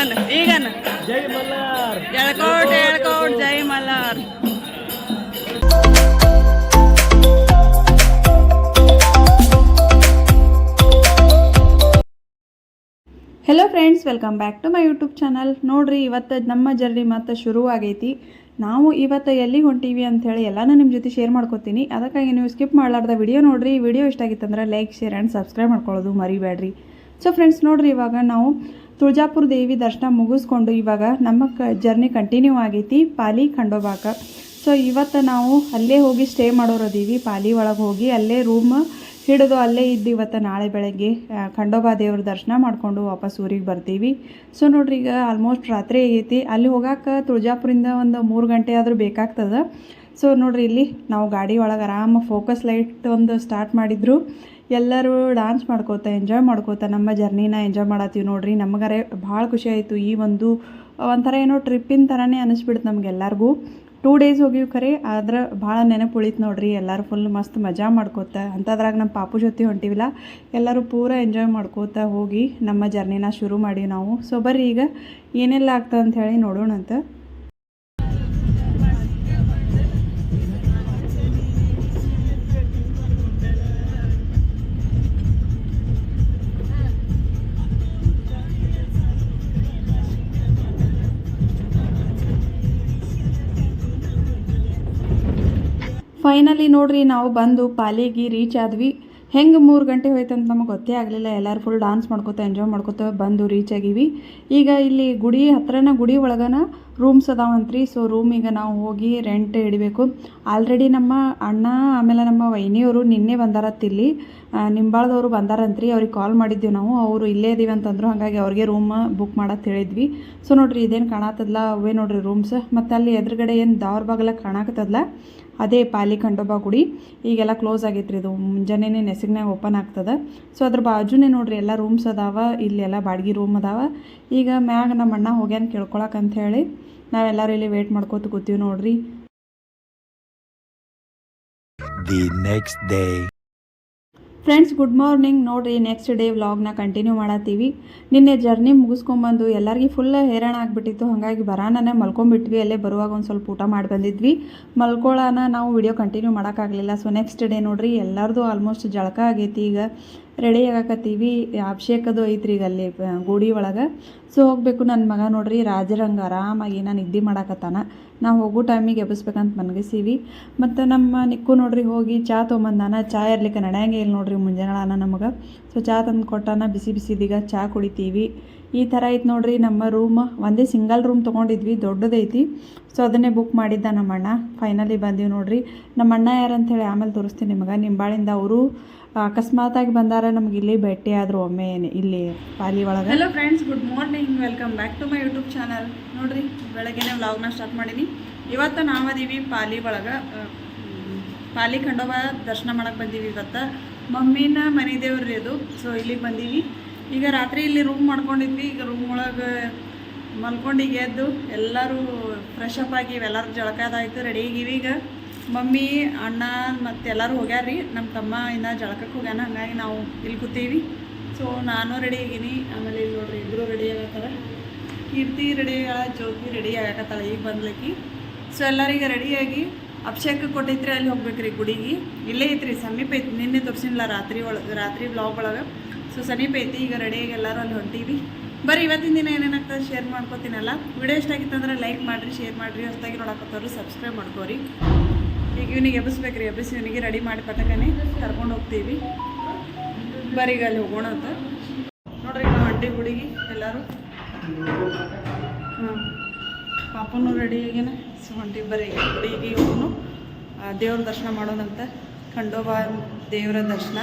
ಈಗನ? ಜೈ ಮಲ್ಲಾರ್ ಜೈ Mallar. Hello friends welcome back to my YouTube channel ನೋಡ್ರಿ, ಇವತ್ತು ನಮ್ಮ ಜರ್ನಿ ಮತ್ತೆ ಶುರು ಆಗೈತಿ ನಾವು ಇವತ್ತು ಎಲ್ಲಿಗೆ ಹೊಂಟೀವಿ ಅಂಥೇಳಿ ಎಲ್ಲನೂ ನಿಮ್ಮ ಜೊತೆ ಶೇರ್ ಮಾಡ್ಕೊತೀನಿ. ಅದಕ್ಕಾಗಿ ನೀವು ಸ್ಕಿಪ್ ಮಾಡಲಾರ್ದ ವಿಡಿಯೋ ನೋಡ್ರಿ. ವಿಡಿಯೋ ಇಷ್ಟ ಆಗಿತ್ತಂದ್ರೆ ಲೈಕ್ ಶೇರ್ ಆ್ಯಂಡ್ ಸಬ್ಸ್ಕ್ರೈಬ್ ಮಾಡ್ಕೊಳ್ಳೋದು ಮರಿಬೇಡ್ರಿ. ಸೊ ಫ್ರೆಂಡ್ಸ್ ನೋಡ್ರಿ, ಇವಾಗ ನಾವು ತುಳಜಾಪುರ ದೇವಿ ದರ್ಶನ ಮುಗಿಸ್ಕೊಂಡು ಇವಾಗ ನಮ್ಮ ಕ ಜರ್ನಿ ಕಂಟಿನ್ಯೂ ಆಗೈತಿ ಪಾಲಿ ಖಂಡೋಬಾಕ. ಸೊ ಇವತ್ತು ನಾವು ಅಲ್ಲೇ ಹೋಗಿ ಸ್ಟೇ ಮಾಡೋರದೀವಿ. ಪಾಲಿ ಒಳಗೆ ಹೋಗಿ ಅಲ್ಲೇ ರೂಮ್ ಹಿಡಿದು ಅಲ್ಲೇ ಇದ್ದು ಇವತ್ತು ನಾಳೆ ಬೆಳಗ್ಗೆ ಖಂಡೋಬಾ ದೇವ್ರ ದರ್ಶನ ಮಾಡಿಕೊಂಡು ವಾಪಸ್ ಊರಿಗೆ ಬರ್ತೀವಿ. ಸೊ ನೋಡ್ರಿ ಈಗ ಆಲ್ಮೋಸ್ಟ್ ರಾತ್ರಿ ಆಗೈತಿ. ಅಲ್ಲಿ ಹೋಗಕ್ಕೆ ತುಳಜಾಪುರಿಂದ ಒಂದು ಮೂರು ಗಂಟೆ ಆದರೂ ಬೇಕಾಗ್ತದೆ. ಸೊ ನೋಡ್ರಿ ಇಲ್ಲಿ ನಾವು ಗಾಡಿ ಒಳಗೆ ಆರಾಮ ಫೋಕಸ್ ಲೈಟ್ ಒಂದು ಸ್ಟಾರ್ಟ್ ಮಾಡಿದ್ರು. ಎಲ್ಲರೂ ಡ್ಯಾನ್ಸ್ ಮಾಡ್ಕೋತ ಎಂಜಾಯ್ ಮಾಡ್ಕೋತ ನಮ್ಮ ಜರ್ನಿನ ಎಂಜಾಯ್ ಮಾಡತ್ತೀವಿ ನೋಡ್ರಿ. ನಮಗರೆ ಭಾಳ ಖುಷಿ ಆಯಿತು ಈ ಒಂದು ಒಂಥರ ಏನೋ ಟ್ರಿಪ್ಪಿನ ಥರನೇ ಅನಿಸ್ಬಿಡ್ತು ನಮಗೆಲ್ಲರಿಗೂ ಟೂ ಡೇಸ್ ಹೋಗಿವಿ ಖರೆ, ಆದ್ರೆ ಭಾಳ ನೆನಪು ಉಳಿತು ನೋಡ್ರಿ. ಎಲ್ಲರೂ ಫುಲ್ ಮಸ್ತ್ ಮಜಾ ಮಾಡ್ಕೋತ ಅಂಥದ್ರಾಗ ನಮ್ಮ ಪಾಪು ಜೊತೆ ಹೊಂಟಿವಿಲ್ಲ. ಎಲ್ಲರೂ ಪೂರ ಎಂಜಾಯ್ ಮಾಡ್ಕೋತ ಹೋಗಿ ನಮ್ಮ ಜರ್ನಿನ ಶುರು ಮಾಡಿ ನಾವು. ಸೊ ಬರ್ರಿ ಈಗ ಏನೆಲ್ಲ ಆಗ್ತದೆ ಅಂತ ಹೇಳಿ ನೋಡೋಣಂತ. ಫೈನಲಿ ನೋಡ್ರಿ, ನಾವು ಬಂದು ಪಾಲಿಗೆ ರೀಚ್ ಆದ್ವಿ. ಹೆಂಗೆ ಮೂರು ಗಂಟೆ ಹೋಯ್ತು ಅಂತ ನಮಗೆ ಗೊತ್ತೇ ಆಗಲಿಲ್ಲ. ಎಲ್ಲರೂ ಫುಲ್ ಡಾನ್ಸ್ ಮಾಡ್ಕೋತ ಎಂಜಾಯ್ ಮಾಡ್ಕೋತ ಬಂದು ರೀಚ್ ಆಗೀವಿ. ಈಗ ಇಲ್ಲಿ ಗುಡಿ, ಹತ್ರನ ಗುಡಿ ಒಳಗನ ರೂಮ್ಸ್ ಅದಾವಂತ್ರಿ. ಸೊ ಈಗ ನಾವು ಹೋಗಿ ರೆಂಟ್ ಇಡಬೇಕು. ಆಲ್ರೆಡಿ ನಮ್ಮ ಅಣ್ಣ, ಆಮೇಲೆ ನಮ್ಮ ವೈನಿಯವರು ನಿನ್ನೆ ಬಂದಾರತ್ತಿಲ್ಲಿ ನಿಂಬಾಳ್ದವರು ಬಂದಾರಂತ್ರಿ. ಅವ್ರಿಗೆ ಕಾಲ್ ಮಾಡಿದ್ದೀವಿ ನಾವು. ಅವರು ಇಲ್ಲೇ ಇದೀವಿ ಅಂತಂದ್ರು. ಹಾಗಾಗಿ ಅವ್ರಿಗೆ ರೂಮ್ ಬುಕ್ ಮಾಡಕ್ಕೆ ಹೇಳಿದ್ವಿ. ಸೊ ನೋಡ್ರಿ, ಇದೇನು ಕಾಣತ್ತದಲ್ಲ ಅವೇ ನೋಡ್ರಿ ರೂಮ್ಸ್ ಮತ್ತು ಅಲ್ಲಿ ಎದುರುಗಡೆ ಏನು ದಾವ್ರ ಬಾಗಲ ಕಾಣಕತ್ತದಲ್ಲ ಅದೇ ಪಾಲಿ ಖಂಡೋಬಾ ಗುಡಿ. ಈಗೆಲ್ಲ ಕ್ಲೋಸ್ ಆಗೈತ್ರಿ ಇದು. ಮುಂಜಾನೆ ನೆಸಗ್ನಾಗ ಓಪನ್ ಆಗ್ತದೆ. ಸೊ ಅದ್ರ ಬಾಜುನೇ ನೋಡ್ರಿ ಎಲ್ಲ ರೂಮ್ಸ್ ಅದಾವ. ಇಲ್ಲೆಲ್ಲ ಬಾಡಿಗೆ ರೂಮ್ ಅದಾವ. ಈಗ ಮ್ಯಾಗ ನಮ್ಮ ಅಣ್ಣ ಹೋಗ್ಯಾನ ಕೇಳ್ಕೊಳಕ್ ಅಂತ ಹೇಳಿ. ನಾವೆಲ್ಲರೂ ಇಲ್ಲಿ ವೇಟ್ ಮಾಡ್ಕೋತ ಕೂತೀವಿ ನೋಡ್ರಿ. The next day. Friends good morning ನೋಡಿರಿ ನೆಕ್ಸ್ಟ್ ಡೇ ವ್ಲಾಗ್ನ ಕಂಟಿನ್ಯೂ ಮಾಡತ್ತೀವಿ. ನಿನ್ನೆ ಜರ್ನಿ ಮುಗಿಸ್ಕೊಂಬಂದು ಎಲ್ಲರಿಗೂ ಫುಲ್ ಹೈರಾಣ ಆಗಿಬಿಟ್ಟಿತ್ತು. ಹಾಗಾಗಿ ಬರಾನೇ ಮಲ್ಕೊಂಬಿಟ್ವಿ ಅಲ್ಲೇ ಬರುವಾಗ ಒಂದು ಸ್ವಲ್ಪ ಊಟ ಮಾಡಿ ಬಂದಿದ್ವಿ. ಮಲ್ಕೊಳ್ಳೋಣ ನಾವು ವಿಡಿಯೋ ಕಂಟಿನ್ಯೂ ಮಾಡೋಕ್ಕಾಗಲಿಲ್ಲ. ಸೊ ನೆಕ್ಸ್ಟ್ ಡೇ ನೋಡಿರಿ, ಎಲ್ಲರದು ಆಲ್ಮೋಸ್ಟ್ ಜಳಕ ಆಗೈತಿ ಈಗ. ರೆಡಿ ಆಗಾಕತ್ತೀವಿ. ಅಭಿಷೇಕದು ಐತ್ರಿ ಈಗ ಅಲ್ಲಿ ಗುಡಿ ಒಳಗೆ. ಸೊ, ಹೋಗಬೇಕು ನನ್ನ ಮಗ ನೋಡ್ರಿ. ರಾಜರಂಗ ಆರಾಮಾಗಿ ನಾನು ನಿದ್ದೆ ಮಾಡಾಕತ್ತಾನ. ನಾವು ಹೋಗೋ ಟೈಮಿಗೆ ಎಬ್ಬಿಸ್ಬೇಕಂತ ಮನಗಿಸೀವಿ. ಮತ್ತು ನಮ್ಮ ನಿಕ್ಕು ನೋಡ್ರಿ, ಹೋಗಿ ಚಾ ತೊಗೊಂಬಂದಾನ. ಚಾ ಇರ್ಲಿಕ್ಕೆ ನಡೆಯಂಗೆ ಇಲ್ಲ ನೋಡ್ರಿ ಮುಂಜಾನೆ ನಮಗೆ. ಸೊ ಚಹಾ ತಂದು ಕೊಟ್ಟಾನ. ಬಿಸಿ ಬಿಸಿದೀಗ ಚಾ ಕುಡಿತೀವಿ. ಈ ಥರ ಐತೆ ನೋಡ್ರಿ. ನಮ್ಮ ರೂಮ್ ಒಂದೇ ಸಿಂಗಲ್ ರೂಮ್ ತೊಗೊಂಡಿದ್ವಿ. ದೊಡ್ಡದೈತಿ. ಸೊ ಅದನ್ನೇ ಬುಕ್ ಮಾಡಿದ್ದ ನಮ್ಮ ಅಣ್ಣ ಫೈನಲಿ ಬಂದೀವಿ ನೋಡ್ರಿ. ನಮ್ಮ ಅಣ್ಣ ಯಾರಂಥೇಳಿ ಆಮೇಲೆ ತೋರಿಸ್ತೀನಿ ನಿಮಗೆ. ನಿಂಬಾಳಿಂದ ಅವರು ಅಕಸ್ಮಾತಾಗಿ ಬಂದಾರ ನಮ್ಗೆ ಇಲ್ಲಿ ಭೇಟಿ ಆದರು ಒಮ್ಮೆ ಇಲ್ಲಿ ಪಾಲಿ ಒಳಗೆ. Hello friends good morning welcome back to my YouTube channel ನೋಡ್ರಿ, ಬೆಳಗ್ಗೆನೇ ವ್ಲಾಗ್ನ ಸ್ಟಾರ್ಟ್ ಮಾಡೀನಿ. ಇವತ್ತು ಅದೀವಿ ಪಾಲಿ ಒಳಗೆ. ಪಾಲಿ ಖಂಡೋಬ ದರ್ಶನ ಮಾಡಕ್ಕೆ ಬಂದೀವಿ ಇವತ್ತು. ಮಮ್ಮಿನ ಮನೆ ದೇವ್ರಿ ಅದು. ಸೊ ಇಲ್ಲಿಗೆ ಬಂದೀವಿ. ಈಗ ರಾತ್ರಿ ಇಲ್ಲಿ ರೂಮ್ ಮಾಡ್ಕೊಂಡಿದ್ವಿ. ಈಗ ರೂಮ್ ಒಳಗೆ ಮಲ್ಕೊಂಡು ಈಗ ಎದ್ದು ಎಲ್ಲರೂ ಫ್ರೆಶ್ ಅಪ್ ಆಗಿ ಎಲ್ಲರೂ ಜಳಕದಾಯ್ತು ರೆಡಿ ಆಗೀವಿ. ಈಗ ಮಮ್ಮಿ, ಅಣ್ಣ ಮತ್ತು ಎಲ್ಲರೂ ಹೋಗ್ಯಾರ್ರಿ ನಮ್ಮ ತಮ್ಮ ಇನ್ನು ಜಳಕಕ್ಕೆ ಹೋಗ್ಯಾನ. ಹಂಗಾಗಿ ನಾವು ಇಲ್ಲಿ ಕೂತೀವಿ. ಸೊ ನಾನು ರೆಡಿ ಆಗೀನಿ. ಆಮೇಲೆ ಇಲ್ಲಿ ನೋಡ್ರಿ ಇಬ್ಬರು ರೆಡಿ ಆಗತ್ತಾರ. ಕೀರ್ತಿ ರೆಡಿ ಆಗ, ಜ್ಯೋತಿ ರೆಡಿ ಆಗತ್ತಾಳ ಈಗ ಬಂದ್ಲಿಕ್ಕೆ ಸೊ ಎಲ್ಲರಿಗೆ ರೆಡಿಯಾಗಿ ಅಭಿಷೇಕ ಕೊಟ್ಟಿದ್ರೆ ಅಲ್ಲಿ ಹೋಗ್ಬೇಕ್ರಿ ಗುಡಿಗೆ. ಇಲ್ಲೇ ಐತ್ರಿ, ಸಮೀಪ ಐತಿ ನಿನ್ನೆ ತೋರಿಸಿಲ್ಲ ರಾತ್ರಿ ಒಳಗೆ, ರಾತ್ರಿ ಬ್ಲಾಗ್ ಒಳಗೆ. ಸೊ ಸಮೀಪ ಐತಿ, ಈಗ ರೆಡಿಯಾಗಿ ಎಲ್ಲರೂ ಅಲ್ಲಿ ಹೊಂಟೀವಿ. ಬರೀ ಇವತ್ತಿನ ದಿನ ಏನೇನಾಗ್ತದೆ ಶೇರ್ ಮಾಡ್ಕೊತೀನಲ್ಲ. ವಿಡಿಯೋ ಇಷ್ಟ ಆಗಿತ್ತಂದ್ರೆ ಲೈಕ್ ಮಾಡಿರಿ ಶೇರ್ ಮಾಡಿರಿ. ಹೊಸದಾಗಿ ನೋಡಕತ್ತವ್ರು ಸಬ್ಸ್ಕ್ರೈಬ್ ಮಾಡ್ಕೋರಿ. ಈಗ ಇವನಿಗೆ ಎಬ್ಬಿಸ್ಬೇಕ್ರಿ, ಎಬ್ಬಿಸಿ ಇವನಿಗೆ ರೆಡಿ ಮಾಡಿ ಪಟಕನೆ ಕರ್ಕೊಂಡು ಹೋಗ್ತೀವಿ. ಬರೀ ಈಗ ಅಲ್ಲಿ ಹೋಗೋಣ ಅಂತ. ನೋಡ್ರಿ ನಾವು ಹೊಂಟಿ ಹುಡುಗಿ ಎಲ್ಲರೂ. ಹಾಂ ಪಾಪನೂ ರೆಡಿ ಆಗ್ಯಾನ ಸೊ ಹೊಂಟಿ ಬರೀ ಹುಡುಗಿ ಇವನು ದೇವ್ರ ದರ್ಶನ ಮಾಡೋಣಂತೆ. ಖಂಡೋಬಾ ದೇವರ ದರ್ಶನ.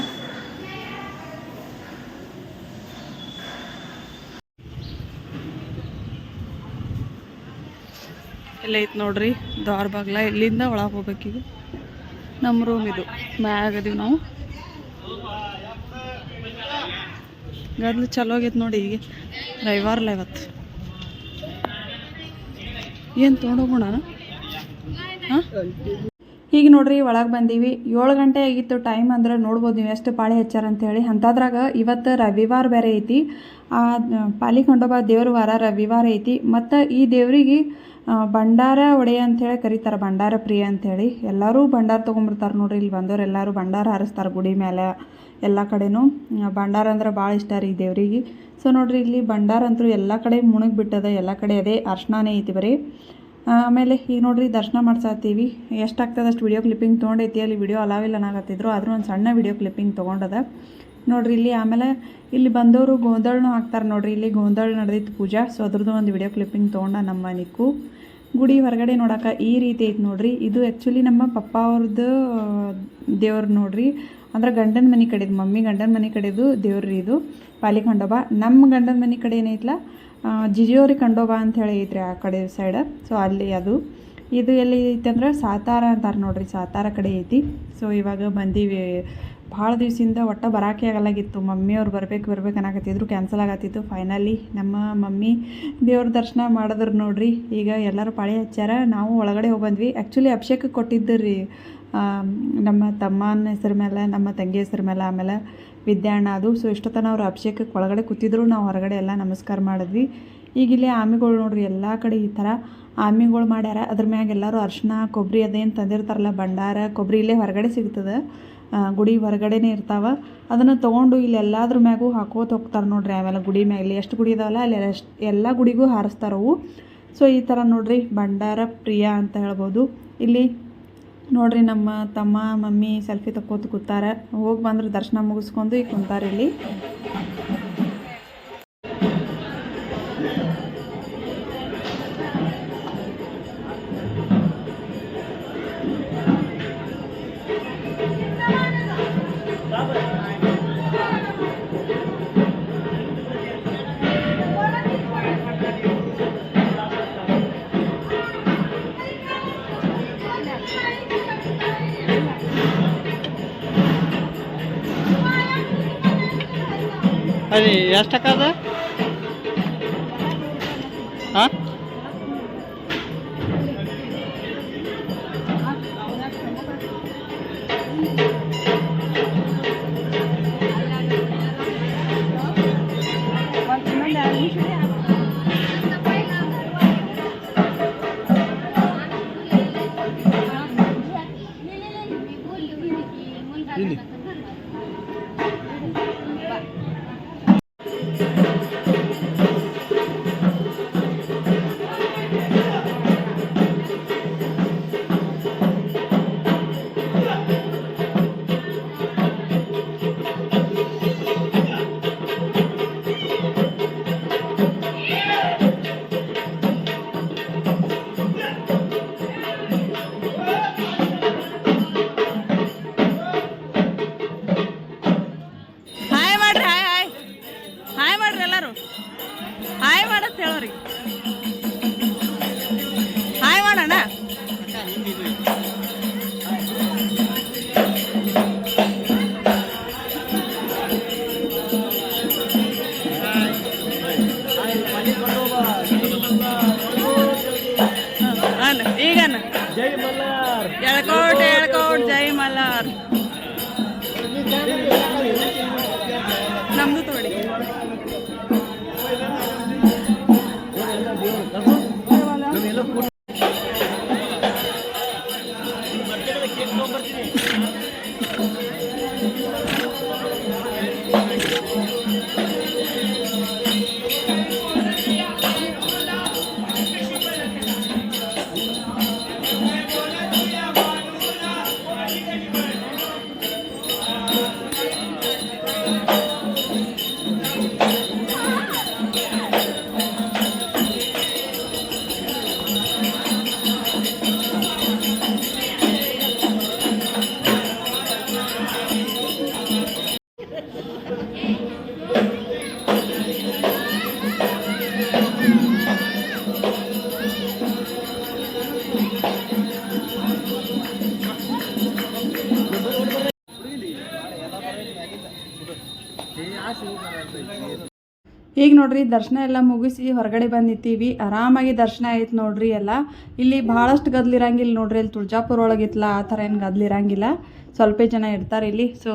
ಎಲ್ಲ ಐತೆ ನೋಡ್ರಿ. ದ್ವಾರ ಬಾಗ್ಲ ಇಲ್ಲಿಂದ ಒಳಗೆ ಹೋಗ್ಬೇಕೀಗ ನಮ್ಮ ರೂಮ್ ಇದು. ಮ್ಯಾಗದೀವಿ ನಾವು. ಗದ್ಲು ಚಲೋ ಆಗೈತೆ ನೋಡಿ ಈಗ. ರವಿವಾರಲ್ಲ ಇವತ್ತು. ಏನು ತೊಗೊಂಡೋಗೋಣ ಹಾಂ? ಈಗ ನೋಡ್ರಿ ಒಳಗೆ ಬಂದೀವಿ. ಏಳು ಗಂಟೆ ಆಗಿತ್ತು ಟೈಮ್ ಅಂದ್ರೆ ನೋಡ್ಬೋದು ನೀವು ಎಷ್ಟು ಪಾಳಿ ಹಚ್ಚಾರ ಅಂತೇಳಿ ಅಂಥದ್ರಾಗ ಇವತ್ತು ರವಿವಾರ ಬೇರೆ ಐತಿ. ಆ, ಪಾಲಿ ಖಂಡೋಬ ದೇವ್ರ ವಾರ ರವಿವಾರ ಐತಿ. ಮತ್ತು ಈ ದೇವ್ರಿಗೆ ಭಂಡಾರ ಒಡೆಯ ಅಂಥೇಳಿ ಕರೀತಾರೆ, ಭಂಡಾರ ಪ್ರಿಯ ಅಂಥೇಳಿ ಎಲ್ಲರೂ ಭಂಡಾರ ತೊಗೊಂಬರ್ತಾರೆ ನೋಡ್ರಿ, ಇಲ್ಲಿ ಬಂದವ್ರು ಎಲ್ಲರೂ ಭಂಡಾರ ಹಾರಿಸ್ತಾರೆ ಗುಡಿ ಮೇಲೆ ಎಲ್ಲ ಕಡೆನೂ. ಭಂಡಾರ ಅಂದ್ರೆ ಭಾಳ ಇಷ್ಟ ರೀ ದೇವ್ರಿಗೆ. ಸೊ ನೋಡ್ರಿ, ಇಲ್ಲಿ ಭಂಡಾರ ಅಂತೂ ಎಲ್ಲ ಕಡೆ ಮುಳುಗಿ ಬಿಟ್ಟದ, ಎಲ್ಲ ಕಡೆ ಅದೇ ಅರ್ಶನಾನೇ ಐತಿ ಬರೀ. ಆಮೇಲೆ ಈಗ ನೋಡ್ರಿ, ದರ್ಶನ ಮಾಡ್ಸಾತೀವಿ. ಎಷ್ಟಾಗ್ತದೆ ಅಷ್ಟು ವಿಡಿಯೋ ಕ್ಲಿಪ್ಪಿಂಗ್ ತೊಗೊಂಡೈತಿ, ಅಲ್ಲಿ ವಿಡಿಯೋ ಅಲಾವಿಲ್ಲ ನಾಗತ್ತಿದ್ರು ಆದರೂ ಒಂದು ಸಣ್ಣ ವಿಡಿಯೋ ಕ್ಲಿಪ್ಪಿಂಗ್ ತೊಗೊಂಡದ. ನೋಡ್ರಿ, ಇಲ್ಲಿ ಆಮೇಲೆ ಇಲ್ಲಿ ಬಂದವರು ಗೋಂದಳನೂ ಹಾಕ್ತಾರೆ ನೋಡ್ರಿ, ಇಲ್ಲಿ ಗೋಂದಳ ನಡೆದಿತ್ತು ಪೂಜಾ. ಸೊ ಅದ್ರದ್ದು ಒಂದು ವಿಡಿಯೋ ಕ್ಲಿಪ್ಪಿಂಗ್ ತೊಗೊಂಡ ನಮ್ಮ ನಿಕ್ಕು. ಗುಡಿ ಹೊರಗಡೆ ನೋಡಕ್ಕೆ ಈ ರೀತಿ ಐತೆ ನೋಡ್ರಿ. ಇದು ಆ್ಯಕ್ಚುಲಿ ನಮ್ಮ ಪಪ್ಪ ಅವ್ರದ್ದು ದೇವ್ರು ನೋಡ್ರಿ. ಅಂದ್ರೆ ಗಂಡನ ಮನೆ ಕಡೆದು, ಮಮ್ಮಿ ಗಂಡನ ಮನೆ ಕಡೆದು ದೇವ್ರಿ ಇದು. ಪಾಲಿ ಖಂಡೋಬ. ನಮ್ಮ ಗಂಡನ ಮನೆ ಕಡೆ ಏನೈತಲ್ಲ ಜಿಜಿಯೋರಿ ಖಂಡೋಬ ಅಂತ ಹೇಳಿ ಐತ್ರಿ ಆ ಕಡೆ ಸೈಡ್ ಸೊ ಅಲ್ಲಿ ಅದು. ಇದು ಎಲ್ಲಿ ಐತೆ ಅಂದ್ರೆ ಸಾತಾರ ಅಂತಾರೆ ನೋಡ್ರಿ, ಸಾತಾರ ಕಡೆ ಐತಿ. ಸೊ ಇವಾಗ ಬಂದೀವಿ. ಭಾಳ ದಿವಸದಿಂದ ಒಟ್ಟ ಬರಾಕೆ ಆಗಲಾಗಿತ್ತು. ಮಮ್ಮಿಯವ್ರು ಬರಬೇಕು, ಬರ್ಬೇಕು ಅನ್ನಕತ್ತಿದ್ರು ಕ್ಯಾನ್ಸಲ್ ಆಗತ್ತಿತ್ತು. ಫೈನಲಿ ನಮ್ಮ ಮಮ್ಮಿ ದೇವ್ರ ದರ್ಶನ ಮಾಡಿದ್ರು ನೋಡ್ರಿ. ಈಗ ಎಲ್ಲರೂ ಪಾಳಿ ಹಚ್ಚಾರ ನಾವು ಒಳಗಡೆ ಹೋಗಿ ಬಂದ್ವಿ ಆ್ಯಕ್ಚುಲಿ ಅಭಿಷೇಕ ಕೊಟ್ಟಿದ್ದು ರೀ ನಮ್ಮ ತಮ್ಮನ ಹೆಸರು ಮೇಲೆ ನಮ್ಮ ತಂಗಿ ಹೆಸರು ಮೇಲೆ ಆಮೇಲೆ ವಿದ್ಯಾಣ್ಣ ಅದು. ಸೊ ಇಷ್ಟೊತ್ತನ ಅವ್ರು ಅಭಿಷೇಕಕ್ಕೆ ಒಳಗಡೆ ಕೂತಿದ್ರು. ನಾವು ಹೊರಗಡೆ ಎಲ್ಲ ನಮಸ್ಕಾರ ಮಾಡಿದ್ವಿ. ಈಗ ಇಲ್ಲಿ ಆಮಿಗಳು ನೋಡ್ರಿ, ಎಲ್ಲ ಕಡೆ ಈ ಥರ ಆಮಿಗಳು ಮಾಡ್ಯಾರ. ಅದ್ರ ಮ್ಯಾಗ ಎಲ್ಲರೂ ಅರ್ಶಿನ, ಕೊಬ್ಬರಿ ಅದೇನು ತಂದಿರ್ತಾರಲ್ಲ, ಭಂಡಾರ, ಕೊಬ್ಬರಿ ಇಲ್ಲೇ ಹೊರಗಡೆ ಸಿಗ್ತದೆ. ಗುಡಿ ಹೊರಗಡೆನೇ ಇರ್ತಾವೆ. ಅದನ್ನು ತೊಗೊಂಡು ಇಲ್ಲಿ ಎಲ್ಲಾದ್ರ ಮ್ಯಾಗೂ ಹಾಕೋತ ಹೋಗ್ತಾರೆ ನೋಡ್ರಿ ಆಮೇಲೆ ಗುಡಿ ಮ್ಯಾಗ. ಇಲ್ಲಿ ಎಷ್ಟು ಗುಡಿ ಇದಾವಲ್ಲ, ಅಲ್ಲಿ ಎಷ್ಟು, ಎಲ್ಲ ಗುಡಿಗೂ ಹಾರಿಸ್ತಾರವು ಸೊ ಈ ಥರ ನೋಡ್ರಿ ಭಂಡಾರ, ಪ್ರಿಯ ಅಂತ ಹೇಳ್ಬೋದು. ಇಲ್ಲಿ ನೋಡ್ರಿ ನಮ್ಮ ತಮ್ಮ, ಮಮ್ಮಿ ಸೆಲ್ಫಿ ತಕ್ಕೋತ ಕೂತಾರೆ. ಹೋಗಿ ಬಂದ್ರೆ ದರ್ಶನ ಮುಗಿಸ್ಕೊಂಡು ಈಗ ಕುಂತಾರ ಇಲ್ಲಿ. అది ಎಷ್ಟ ಅದ ಹಾಂ ಈಗ ನೋಡ್ರಿ, ದರ್ಶನ ಎಲ್ಲ ಮುಗಿಸಿ ಹೊರಗಡೆ ಬಂದಿತ್ತೀವಿ ಆರಾಮಾಗಿ ದರ್ಶನ ಆಯ್ತು ನೋಡ್ರಿ ಎಲ್ಲ. ಇಲ್ಲಿ ಭಾಳಷ್ಟು ಗದ್ಲಿರಂಗಿಲ್ಲ ನೋಡ್ರಿ, ಇಲ್ಲಿ ತುಳಜಾಪುರ ಒಳಗಿತ್ತಲ್ಲ ಆ ಥರ ಏನು ಗದ್ಲಿರಂಗಿಲ್ಲ ಸ್ವಲ್ಪ ಜನ ಇರ್ತಾರೆ ಇಲ್ಲಿ. ಸೊ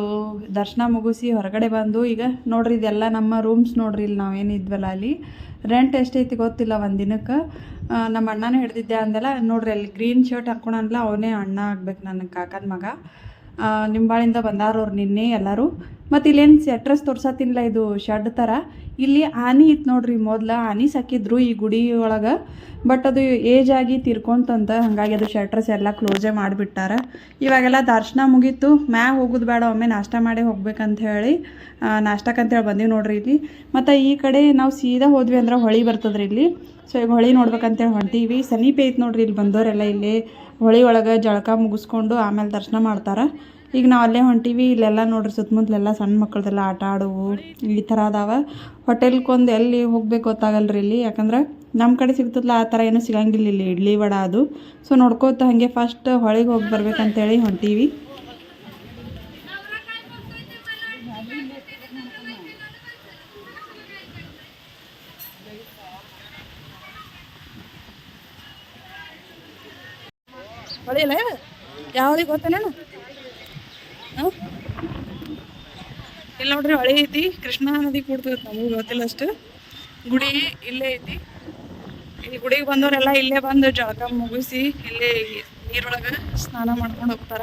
ದರ್ಶನ ಮುಗಿಸಿ ಹೊರಗಡೆ ಬಂದು, ಈಗ ನೋಡ್ರಿ ಇದೆಲ್ಲ ನಮ್ಮ ರೂಮ್ಸ್ ನೋಡ್ರಿ ಇಲ್ಲಿ ನಾವೇನಿದ್ವಲ್ಲ ಅಲ್ಲಿ. ರೆಂಟ್ ಎಷ್ಟೈತಿ ಗೊತ್ತಿಲ್ಲ ಒಂದು ದಿನಕ್ಕೆ. ನಮ್ಮ ಅಣ್ಣನೇ ಹಿಡ್ದಿದ್ದೆ ಅಂದೆಲ್ಲ, ನೋಡ್ರಿ ಅಲ್ಲಿ ಗ್ರೀನ್ ಶರ್ಟ್ ಹಾಕ್ಕೊಳಲ್ಲ ಅವನೇ ಅಣ್ಣ ಆಗ್ಬೇಕು ನನ್ನ ಕಾಕನ ಮಗ. ನಿಂಬಾಳಿಂದ ಬಂದಾರವ್ರು ನಿನ್ನೆ ಎಲ್ಲರೂ. ಮತ್ತು ಇಲ್ಲೇನು ಅಡ್ರೆಸ್ ತೋರ್ಸತ್ತಿಲ್ಲ ಇದು ಶೆಡ್ ಥರ ಇಲ್ಲಿ ಆನಿ ಇತ್ತು ನೋಡ್ರಿ ಮೊದ್ಲು. ಆನಿ ಸಾಕಿದ್ರು ಈ ಗುಡಿ ಒಳಗೆ. ಬಟ್ ಅದು ಏಜ್ ಆಗಿ ತೀರ್ಕೊಂತಂತ ಹಾಗಾಗಿ ಅದು ಶೆಟ್ರಸ್ ಎಲ್ಲ ಕ್ಲೋಸೇ ಮಾಡಿಬಿಟ್ಟಾರ. ಇವಾಗೆಲ್ಲ ದರ್ಶನ ಮುಗೀತು. ಮ್ಯಾ ಹೋಗೋದು ಬೇಡ, ಒಮ್ಮೆ ನಾಷ್ಟ ಮಾಡೇ ಹೋಗ್ಬೇಕಂತ ಹೇಳಿ ನಾಷ್ಟಕ್ಕಂತೇಳಿ ಬಂದೀವಿ ನೋಡ್ರಿ ಇಲ್ಲಿ. ಮತ್ತು ಈ ಕಡೆ ನಾವು ಸೀದಾ ಹೋದ್ವಿ ಅಂದ್ರೆ ಹೊಳಿ ಬರ್ತದ್ರಿ ಇಲ್ಲಿ. ಸೊ, ಈಗ ಹೊಳಿ ನೋಡ್ಬೇಕಂತೇಳಿ ಹೊಂಟೀವಿ. ಸಮೀಪ ಐತೆ ನೋಡ್ರಿ ಇಲ್ಲಿ ಬಂದವರೆಲ್ಲ ಇಲ್ಲಿ. ಹೊಳಿ ಒಳಗೆ ಜಳಕ ಮುಗಿಸ್ಕೊಂಡು ಆಮೇಲೆ ದರ್ಶನ ಮಾಡ್ತಾರೆ. ಈಗ ನಾವು ಅಲ್ಲೇ ಹೊಂಟೀವಿ, ಇಲ್ಲೆಲ್ಲ ನೋಡ್ರಿ ಸುತ್ತಮುತ್ತಲೆಲ್ಲ ಸಣ್ಣ ಮಕ್ಕಳದೆಲ್ಲ ಆಟ ಆಡುವು, ಈ ಥರ ಅದಾವ. ಹೋಟೆಲ್ಕೊಂದು ಎಲ್ಲಿ ಹೋಗ್ಬೇಕು ರೀ ಇಲ್ಲಿ, ಯಾಕಂದ್ರೆ ನಮ್ಮ ಕಡೆ ಸಿಗ್ತದಲ್ಲ ಆ ಥರ ಏನೂ ಸಿಗಂಗಿಲ್ಲ ಇಲ್ಲಿ, ಇಡ್ಲಿ ವಡ ಅದು. ಸೊ ನೋಡ್ಕೋತ ಹಾಗೆ ಫಸ್ಟ್ ಹೊಳಿಗೆ ಹೋಗಿ ಬರ್ಬೇಕಂತೇಳಿ ಹೊಂಟೀವಿ. ಹೊಳಿಲ್ಲ ಯಾವ ಹೊಳಿ ಇಲ್ಲಿ ನೋಡ್ರಿ ಹೊಳಿ ಐತಿ, ಕೃಷ್ಣಾ ನದಿ ಕೂಡ್ತೈತಿ ನಮಗೂ ಗೊತ್ತಿಲ್ಲ ಅಷ್ಟು. ಗುಡಿ ಇಲ್ಲೇ ಐತಿ. ಈ ಗುಡಿಗೆ ಬಂದವರೆಲ್ಲ ಇಲ್ಲೇ ಬಂದು ಜಳಕ ಮುಗಿಸಿ ಇಲ್ಲೇ ನೀರೊಳಗೆ ಸ್ನಾನ ಮಾಡ್ಕೊಂಡು ಹೋಗ್ತಾರ.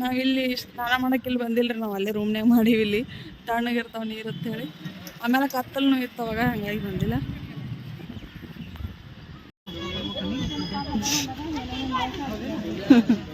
ನಾವಿಲ್ಲಿ ಸ್ನಾನ ಮಾಡಕ್ಕೆ ಇಲ್ಲಿ ಬಂದಿಲ್ರಿ, ನಾವು ಅಲ್ಲೇ ರೂಮ್ನಾಗ ಮಾಡೀವಿ ಇಲ್ಲಿ. ತಣ್ಣಗಿರ್ತಾವೆ ನೀರು ಅಂತೇಳಿ. ಆಮೇಲೆ ಕತ್ತಲ್ನು ಇತ್ತವಾಗ ಹಂಗಾಗಿ ಬಂದಿಲ್ಲ.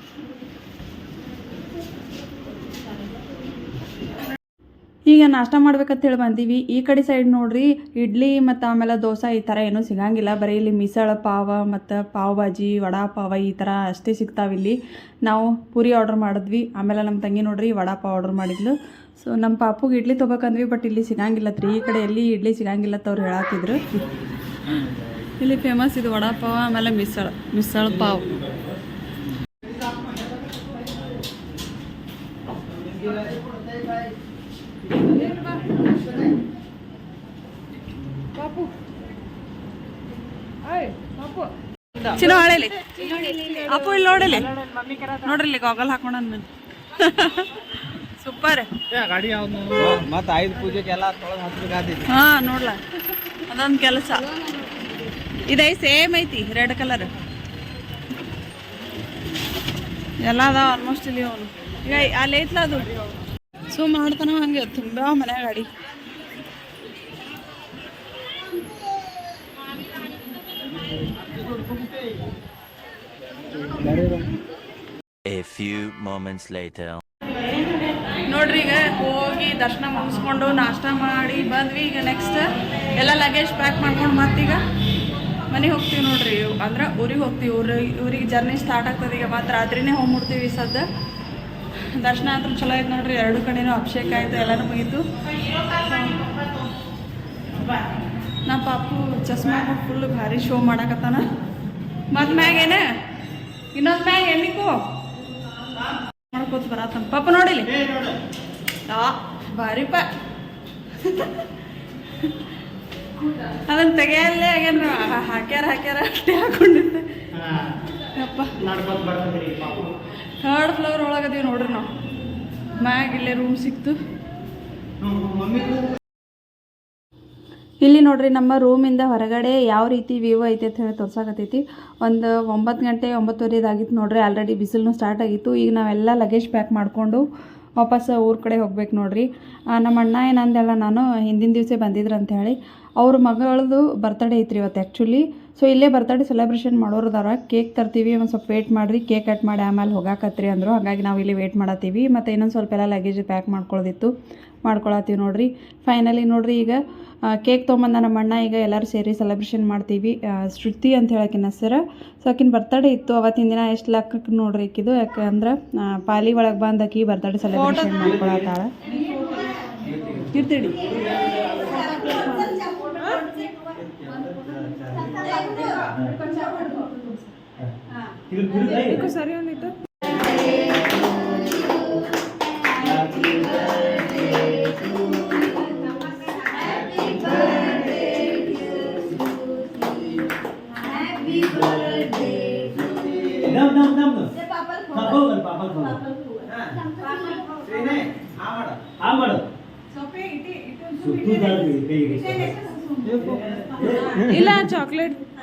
ನಾಷ್ಟ ಮಾಡ್ಬೇಕಂತ ಹೇಳಿ ಬಂದೀವಿ. ಈ ಕಡೆ ಸೈಡ್ ನೋಡ್ರಿ, ಇಡ್ಲಿ ಮತ್ತು ಆಮೇಲೆ ದೋಸೆ ಈ ಥರ ಏನೂ ಸಿಗಂಗಿಲ್ಲ. ಬರೀ ಇಲ್ಲಿ ಮಿಸಳ ಪಾವ ಮತ್ತು ಪಾವ್ ಭಾಜಿ, ವಡಾ ಪಾವ ಈ ಥರ ಅಷ್ಟೇ ಸಿಗ್ತಾವೆ ಇಲ್ಲಿ. ನಾವು ಪೂರಿ ಆರ್ಡ್ರ್ ಮಾಡಿದ್ವಿ. ಆಮೇಲೆ ನಮ್ಮ ತಂಗಿ ನೋಡ್ರಿ ವಡಾ ಪಾವ್ ಆರ್ಡ್ರ್ ಮಾಡಿದ್ಲು. ಸೊ ನಮ್ಮ ಪಾಪುಗೆ ಇಡ್ಲಿ ತೊಗೊಬೇಕಂದ್ವಿ ಬಟ್ ಇಲ್ಲಿ ಸಿಗಂಗಿಲ್ಲ ರೀ ಈ ಕಡೆ ಎಲ್ಲಿ ಇಡ್ಲಿ ಸಿಗಂಗಿಲ್ಲ ಅಂತ ಅವ್ರು ಹೇಳತ್ತಿದ್ರು ಇಲ್ಲಿ ಫೇಮಸ್ ಇದು ವಡಾ ಪಾವ, ಆಮೇಲೆ ಮಿಸಳ ಮಿಸಳ ಪಾವ್. ಚಿನ್ನ ಹೊಳೆಲಿ. ಅಪ್ಪು ಇಲ್ಲಿ ನೋಡಲಿ? ನೋಡ್ರಿ ಗಾಗಲ್ ಹಾಕೊಂಡ ಸೂಪರ್. ಮತ್ತೆ ಐದು ಪೂಜೆಗೆಲ್ಲ ಹಾ ನೋಡ್ಲ. ಅದೊಂದು ಕೆಲಸ. ಇದೈ ಸೇಮ್ ಐತಿ ರೆಡ್ ಕಲರ್. ಎಲ್ಲ ಅದಾವ ಆಲ್ಮೋಸ್ಟ್ ಇಲ್ಲಿ ಅವನು ಈಗ ಅಲ್ಲಿ ಐತ್ಲ ಅದು. ಸೊ ಮಾಡ್ತಾನ ಹಂಗೆ ತುಂಬ ಮನೆ ಗಾಡಿ A few moments later. ನೋಡ್ರಿ, ಈಗ ಹೋಗಿ ದರ್ಶನ ಮುಗಿಸ್ಕೊಂಡು ನಾಷ್ಟ ಮಾಡಿ ಬಂದ್ವಿ. ಈಗ ನೆಕ್ಸ್ಟ್ ಎಲ್ಲ ಲಗೇಜ್ ಪ್ಯಾಕ್ ಮಾಡ್ಕೊಂಡು ಮತ್ತೀಗ ಮನೆಗೆ ಹೋಗ್ತೀವಿ ನೋಡ್ರಿ. ಅಂದ್ರೆ ಊರಿಗೆ ಹೋಗ್ತೀವಿ. ಊರಿಗೆ ಊರಿಗೆ ಜರ್ನಿ ಸ್ಟಾರ್ಟ್ ಆಗ್ತದೆ. ಈಗ ಮತ್ತೆ ರಾತ್ರಿನೇ ಹೋಗ್ಬಿಡ್ತೀವಿ ಸದ್ದ. ದರ್ಶನ ಅಂದ್ರೆ ಚಲೋ ಆಯ್ತು ನೋಡ್ರಿ. ಎರಡು ಕಡೆನೂ ಅಭಿಷೇಕ ಆಯ್ತು, ಎಲ್ಲನೂ ಮುಗೀತು. ನಮ್ಮ ಪಾಪು ಚಸ್ಮಾ ಫುಲ್ ಭಾರಿ ಶೋ ಮಾಡಕತ್ತಾನ. ಮತ್ತೆ ಮ್ಯಾಗೇನ? ಇನ್ನೊಂದ್ ಮ್ಯಾಗ ಎಣ್ಣಿಕು ನೋಡ್ಕೋತ ಬರತ್ತ ಪಾಪ ನೋಡಿಲಿ? ಆ ಭಾರಿಪ ಅದನ್ನ ತೆಗೆಯಲ್ಲೇ ಆಗ್ಯಾನ ಹಾಕ್ಯಾರ ಹಾಕ್ಯಾರ ಅಷ್ಟೇ ಹಾಕೊಂಡಿದ್ದೆ. ಥರ್ಡ್ ಫ್ಲೋರ್ ಒಳಗದೀವಿ ನೋಡ್ರಿ ನಾವು. ಮ್ಯಾಗ ಇಲ್ಲೇ ರೂಮ್ ಸಿಕ್ತು. ಇಲ್ಲಿ ನೋಡ್ರಿ ನಮ್ಮ ರೂಮಿಂದ ಹೊರಗಡೆ ಯಾವ ರೀತಿ ವ್ಯೂ ಐತೆ ಅಂತ ಹೇಳಿ ತೋರ್ಸಾಕತ್ತೈತಿ. ಒಂದು ಒಂಬತ್ತು ಗಂಟೆ ಒಂಬತ್ತುವರೆದಾಗಿತ್ತು ನೋಡ್ರಿ ಆಲ್ರೆಡಿ ಬಿಸಿಲು ಸ್ಟಾರ್ಟ್ ಆಗಿತ್ತು. ಈಗ ನಾವೆಲ್ಲ ಲಗೇಜ್ ಪ್ಯಾಕ್ ಮಾಡಿಕೊಂಡು ವಾಪಸ್ ಊರ ಕಡೆ ಹೋಗ್ಬೇಕು ನೋಡ್ರಿ. ನಮ್ಮ ಅಣ್ಣ ಏನಂದೆಲ್ಲ ನಾನು ಹಿಂದಿನ ದಿವಸ ಬಂದಿದ್ರು ಅಂತ ಹೇಳಿ ಅವ್ರ ಮಗಳದು ಬರ್ತಡೇ ಐತ್ರಿ ಇವತ್ತು ಆ್ಯಕ್ಚುಲಿ ಸೊ ಇಲ್ಲೇ ಬರ್ತಡೇ ಸೆಲೆಬ್ರೇಷನ್ ಮಾಡೋರದಾರ ಕೇಕ್ ತರ್ತೀವಿ, ಒಂದು ಸ್ವಲ್ಪ ವೇಟ್ ಮಾಡಿರಿ ಕೇಕ್ ಕಟ್ ಮಾಡಿ ಆಮೇಲೆ ಹೋಗಾಕತ್ರಿ ಅಂದರು. ಹಾಗಾಗಿ ನಾವು ಇಲ್ಲಿ ವೇಟ್ ಮಾಡತ್ತೀವಿ. ಮತ್ತು ಇನ್ನೊಂದು ಸ್ವಲ್ಪ ಎಲ್ಲ ಲಗೇಜ್ ಪ್ಯಾಕ್ ಮಾಡ್ಕೊಳ್ಳೋದಿತ್ತು ಮಾಡ್ಕೊಳತ್ತೀವಿ ನೋಡಿರಿ. ಫೈನಲಿ ನೋಡ್ರಿ ಈಗ ಕೇಕ್ ತೊಗೊಂಬಂದ ನಮ್ಮ ಅಣ್ಣ, ಈಗ ಎಲ್ಲರೂ ಸೇರಿ ಸೆಲೆಬ್ರೇಷನ್ ಮಾಡ್ತೀವಿ. ಶೃತಿ ಅಂತ ಹೇಳಕಿನ ಹೆಸರು. ಸೊ ಆಕಿನ ಬರ್ತಡೇ ಇತ್ತು. ಅವತ್ತಿನ ದಿನ ಎಷ್ಟು ಲಕ್ಕಕ್ಕೆ ನೋಡ್ರಿ ಆಕಿದು. ಯಾಕಂದ್ರೆ ಪಾಲಿ ಒಳಗೆ ಬಂದು ಆಕಿ ಬರ್ತಡೇ ಸೆಲೆಬ್ರೇಷನ್ ಮಾಡ್ಕೊಳತ್ತಾಳೆ. ಇರ್ತೀಡಿ ಸರಿ ಒಂದಿತ್ತು ದಮ್ ದಮ್ ದಮ್ ಹೋಗಲ್ ಪಾಪ ಶ್ರೀನೇ ಆ ಮಾಡ ಆ ಮಾಡು ಸುತ್ತು ದಾರಿ ಕೈಗೆ ಇಲ್ಲ ಚಾಕ್ಲೇಟ್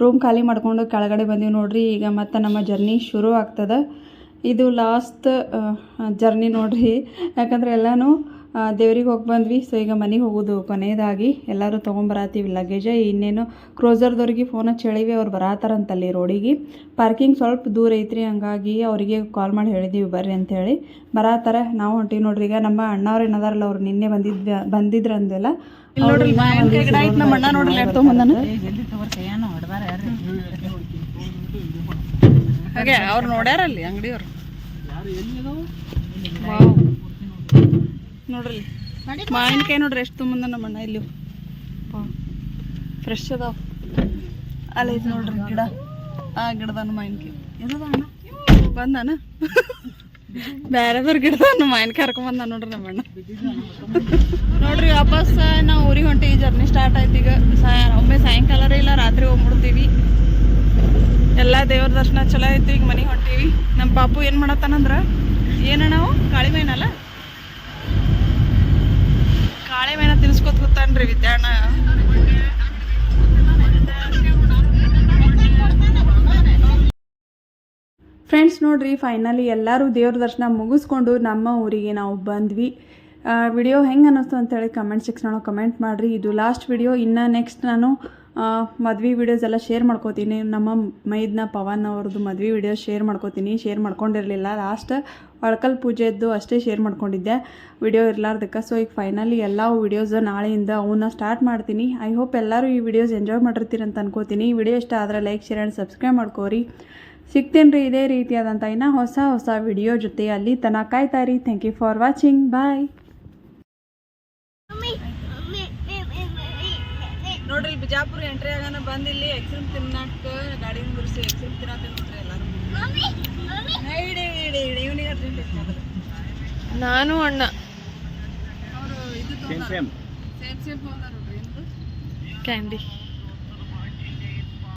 ರೂಮ್ ಖಾಲಿ ಮಾಡ್ಕೊಂಡು ಕೆಳಗಡೆ ಬಂದೀವಿ ನೋಡ್ರಿ. ಈಗ ಮತ್ತೆ ನಮ್ಮ ಜರ್ನಿ ಶುರು ಆಗ್ತದೆ. ಇದು ಲಾಸ್ಟ್ ಜರ್ನಿ ನೋಡ್ರಿ. ಯಾಕಂದ್ರೆ ಎಲ್ಲನೂ ದೇವ್ರಿಗೆ ಹೋಗಿ ಬಂದ್ವಿ. ಸೊ ಈಗ ಮನೆಗೆ ಹೋಗೋದು ಕೊನೆಯದಾಗಿ. ಎಲ್ಲರೂ ತೊಗೊಂಬರತ್ತೀವಿ ಲಗೇಜ್ ಇನ್ನೇನು ಕ್ರೋಸರ್ದವ್ರಿಗೆ ಫೋನ್ ಹಚ್ಚಿ ಹೇಳಿವಿ ಅವ್ರು ಬರತ್ತಾರಂತಲ್ಲಿ ರೋಡಿಗೆ. ಪಾರ್ಕಿಂಗ್ ಸ್ವಲ್ಪ ದೂರ ಐತ್ರಿ ಹಂಗಾಗಿ ಅವರಿಗೆ ಕಾಲ್ ಮಾಡಿ ಹೇಳಿದ್ದೀವಿ ಬರ್ರಿ ಅಂಥೇಳಿ ಬರತ್ತಾರ ನಾವು ಹೊಂಟೀವಿ ನೋಡ್ರಿ. ಈಗ ನಮ್ಮ ಅಣ್ಣವ್ರು ಏನದಾರಲ್ಲ ಅವ್ರು ನಿನ್ನೆ ಬಂದಿದ್ದ ಬಂದಿದ್ರು ಅಂದೆಲ್ಲ ನೋಡ್ರಿ ಮಾವಿನಕಾಯಿ ಗಿಡ ಐತೆ ನಮ್ಮ ಅಣ್ಣ ನೋಡ್ರಿ ಎರಡು ತೊಗೊಂಬಂದಾನ ಹಾಗೆ ಅವ್ರು ನೋಡ್ಯಾರಲ್ಲಿ ಅಂಗಡಿಯವ್ರು. ನೋಡ್ರಿ ಮಾವಿನಕಾಯಿ ನೋಡ್ರಿ ಎಷ್ಟು ತುಂಬ ನಮ್ಮ ಅಣ್ಣ ಇಲ್ಲಿ ಫ್ರೆಶ್ ಅದಾವ. ಅಲ್ಲೈತೆ ನೋಡ್ರಿ ಗಿಡ. ಆ ಗಿಡದಾನ ಮಾವಿನಕಾಯಿ. ಅಣ್ಣ ಬಂದಾನ? ಬೇರೆದವ್ರ ಗಿಡದಾನ ಮಾವಿನಕಾಯಿ ಹರ್ಕೊಂಬಂದ ನೋಡ್ರಿ ನಮ್ಮ ಅಣ್ಣ ನೋಡ್ರಿ ವಾಪಸ್ ನಾವು ಊರಿಗೆ ಹೊಂಟಿ ಜರ್ನಿ ಸ್ಟಾರ್ಟ್ ಆಯ್ತು ಈಗ. ಸಾಯ ಒಮ್ಮೆ ಸಾಯಂಕಾಲ ಇಲ್ಲ ರಾತ್ರಿ ಹೋಗ್ಬಿಡ್ತೀವಿ. ಎಲ್ಲ ದೇವ್ರ ದರ್ಶನ ಚಲೋ ಆಯ್ತು ಈಗ ಮನೆಗೆ ಹೊಂಟೀವಿ. ನಮ್ಮ ಪಾಪು ಏನು ಮಾಡತ್ತಾನಂದ್ರ ಏನ ನಾವು ಕಾಳಿ ಮೈನಲ್ಲ ಕಾಳಿ ಮೈನ ತಿನ್ಸ್ಕೊತ ಕೂತಾನ್ರಿ ವಿದ್ಯಾಣ್ಣ. ಫ್ರೆಂಡ್ಸ್ ನೋಡ್ರಿ ಫೈನಲಿ ಎಲ್ಲರೂ ದೇವ್ರ ದರ್ಶನ ಮುಗಿಸ್ಕೊಂಡು ನಮ್ಮ ಊರಿಗೆ ನಾವು ಬಂದ್ವಿ. ವಿಡಿಯೋ ಹೆಂಗೆ ಅನ್ನಿಸ್ತು ಅಂತೇಳಿ ಕಮೆಂಟ್ ಸೆಕ್ಷನ್ ಒಳಗೆ ಕಮೆಂಟ್ ಮಾಡಿರಿ. ಇದು ಲಾಸ್ಟ್ ವಿಡಿಯೋ ಇನ್ನು ನೆಕ್ಸ್ಟ್ ನಾನು ಮದ್ವೆ ವಿಡಿಯೋಸ್ ಎಲ್ಲ ಶೇರ್ ಮಾಡ್ಕೋತೀನಿ. ನಮ್ಮ ಮೈದ್ನ ಪವನ್ ಅವ್ರದ್ದು ಮದುವೆ ವಿಡಿಯೋ ಶೇರ್ ಮಾಡ್ಕೋತೀನಿ. ಶೇರ್ ಮಾಡ್ಕೊಂಡಿರಲಿಲ್ಲ. ಲಾಸ್ಟ್ ಒಳಕಲ್ ಪೂಜೆದ್ದು ಅಷ್ಟೇ ಶೇರ್ ಮಾಡ್ಕೊಂಡಿದ್ದೆ. ವಿಡಿಯೋ ಇರಲಾರ್ದಕ್ಕೆ. ಸೊ ಈಗ ಫೈನಲಿ ಎಲ್ಲ ವೀಡಿಯೋಸ್ ನಾಳೆಯಿಂದ ಅವನ್ನ ಸ್ಟಾರ್ಟ್ ಮಾಡ್ತೀನಿ. ಐ ಹೋಪ್ ಎಲ್ಲರೂ ಈ ವಿಡಿಯೋಸ್ ಎಂಜಾಯ್ ಮಾಡಿರ್ತೀರಿ ಅಂತ ಅನ್ಕೋತೀನಿ. ವಿಡಿಯೋ ಇಷ್ಟ ಆದರೆ ಲೈಕ್ ಶೇರ್ ಆ್ಯಂಡ್ ಸಬ್ಸ್ಕ್ರೈಬ್ ಮಾಡ್ಕೋರಿ. ಸಿಗ್ತೇನೆ ರೀ ಇದೇ ರೀತಿಯಾದಂಥ ಇನ್ನೂ ಹೊಸ ಹೊಸ ವಿಡಿಯೋ ಜೊತೆ ಅಲ್ಲಿ ತನಕ ಕಾಯ್ತಾ ರೀ thank you for watching bye ನೋಡ್ರಿ ಬಿಜಾಪುರ ಎಂಟ್ರಿ ಆಗಾನ ಬಂದು ಇಲ್ಲಿ ಎಕ್ಸಿಮ್ ತಿನ್ನಾಕ ಗಾಡಿ ನಿಂದ್ರಿಸಿ ಎಕ್ಸಿಮ್ ತಿನ್ನತ್ತೆ ನೋಡ್ರಿ ಎಲ್ಲರೂ. ಇಡಿ ಇಡಿ ಇಡಿ ಇವನಿಗೆ ಅರ್ಜೆಂಟ್ ಐತೆ ನಾನು ಅಣ್ಣ. ಅವರು ಇದು same same. Same same candy